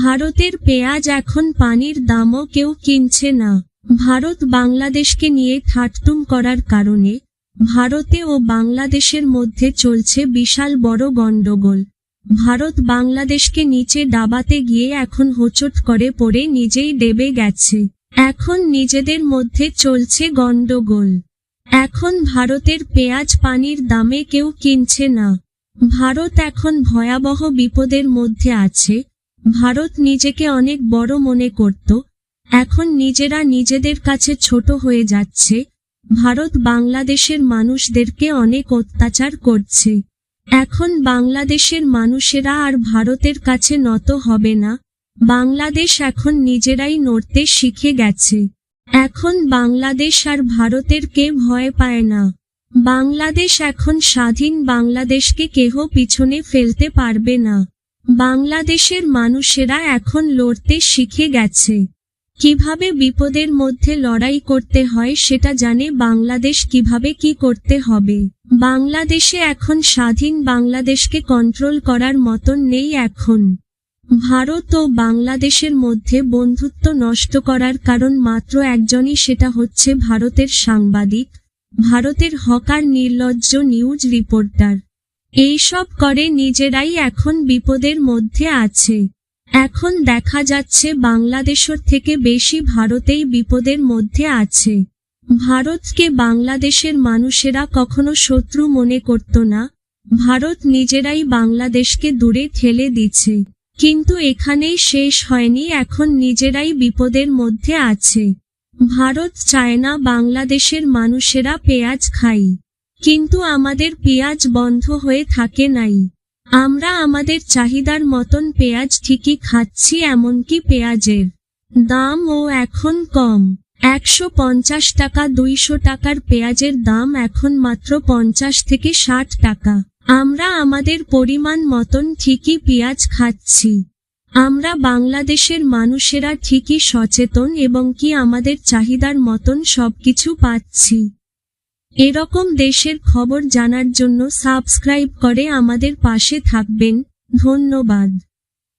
ভারতের পেঁয়াজ এখন পানির দামও কেউ কিনছে না। ভারত বাংলাদেশকে নিয়ে ঠাট্টুম করার কারণে ভারতে ও বাংলাদেশের মধ্যে চলছে বিশাল বড় গণ্ডগোল। ভারত বাংলাদেশকে নিচে ডাবাতে গিয়ে এখন হোঁচট করে পড়ে নিজেই ডেবে গেছে। এখন নিজেদের মধ্যে চলছে গণ্ডগোল। এখন ভারতের পেঁয়াজ পানির দামে কেউ কিনছে না। ভারত এখন ভয়াবহ বিপদের মধ্যে আছে ভারত নিজেকে অনেক বড় মনে করত, এখন নিজেরা নিজেদের কাছে ছোট হয়ে যাচ্ছে, ভারত বাংলাদেশের মানুষদেরকে অনেক অত্যাচার করছে। এখন বাংলাদেশের মানুষেরা আর ভারতের কাছে নত হবে না, বাংলাদেশ এখন নিজেরাই নড়তে শিখে গেছে। এখন বাংলাদেশ আর ভারতের কে ভয় পায় না। বাংলাদেশ এখন স্বাধীন বাংলাদেশকে কেহ পিছনে ফেলতে পারবে না। বাংলাদেশের মানুষেরা এখন লড়তে শিখে গেছে। কীভাবে বিপদের মধ্যে লড়াই করতে হয় সেটা জানে বাংলাদেশ কীভাবে কি করতে হবে। বাংলাদেশে এখন স্বাধীন বাংলাদেশকে কন্ট্রোল করার মতন নেই এখন। ভারত ও বাংলাদেশের মধ্যে বন্ধুত্ব নষ্ট করার কারণ মাত্র একজনই সেটা হচ্ছে ভারতের সাংবাদিক, ভারতের হকার নির্লজ্জ নিউজ রিপোর্টার। এইসব করে নিজেরাই এখন বিপদের মধ্যে আছে। এখন দেখা যাচ্ছে বাংলাদেশের থেকে বেশি ভারতেই বিপদের মধ্যে আছে। ভারতকে বাংলাদেশের মানুষেরা কখনো শত্রু মনে করত না। ভারত নিজেরাই বাংলাদেশকে দূরে ঠেলে দিচ্ছে। কিন্তু এখানেই শেষ হয়নি, এখন নিজেরাই বিপদের মধ্যে আছে। ভারত চায় না বাংলাদেশের মানুষেরা পেঁয়াজ খাই কিন্তু আমাদের পেঁয়াজ বন্ধ হয়ে থাকে নাই। আমরা আমাদের চাহিদার মতন পেঁয়াজ ঠিকই খাচ্ছি এমনকি পেঁয়াজের দাম ও এখন কম। একশো পঞ্চাশ টাকা, দুইশো টাকার পেঁয়াজের দাম এখন মাত্র পঞ্চাশ থেকে ষাট টাকা। আমরা আমাদের পরিমাণ মতন ঠিকই পেঁয়াজ খাচ্ছি। আমরা বাংলাদেশের মানুষেরা ঠিকই সচেতন এবং কি আমাদের চাহিদার মতন সবকিছু পাচ্ছি। এরকম দেশের খবর জানার জন্য সাবস্ক্রাইব করে আমাদের পাশে থাকবেন। ধন্যবাদ।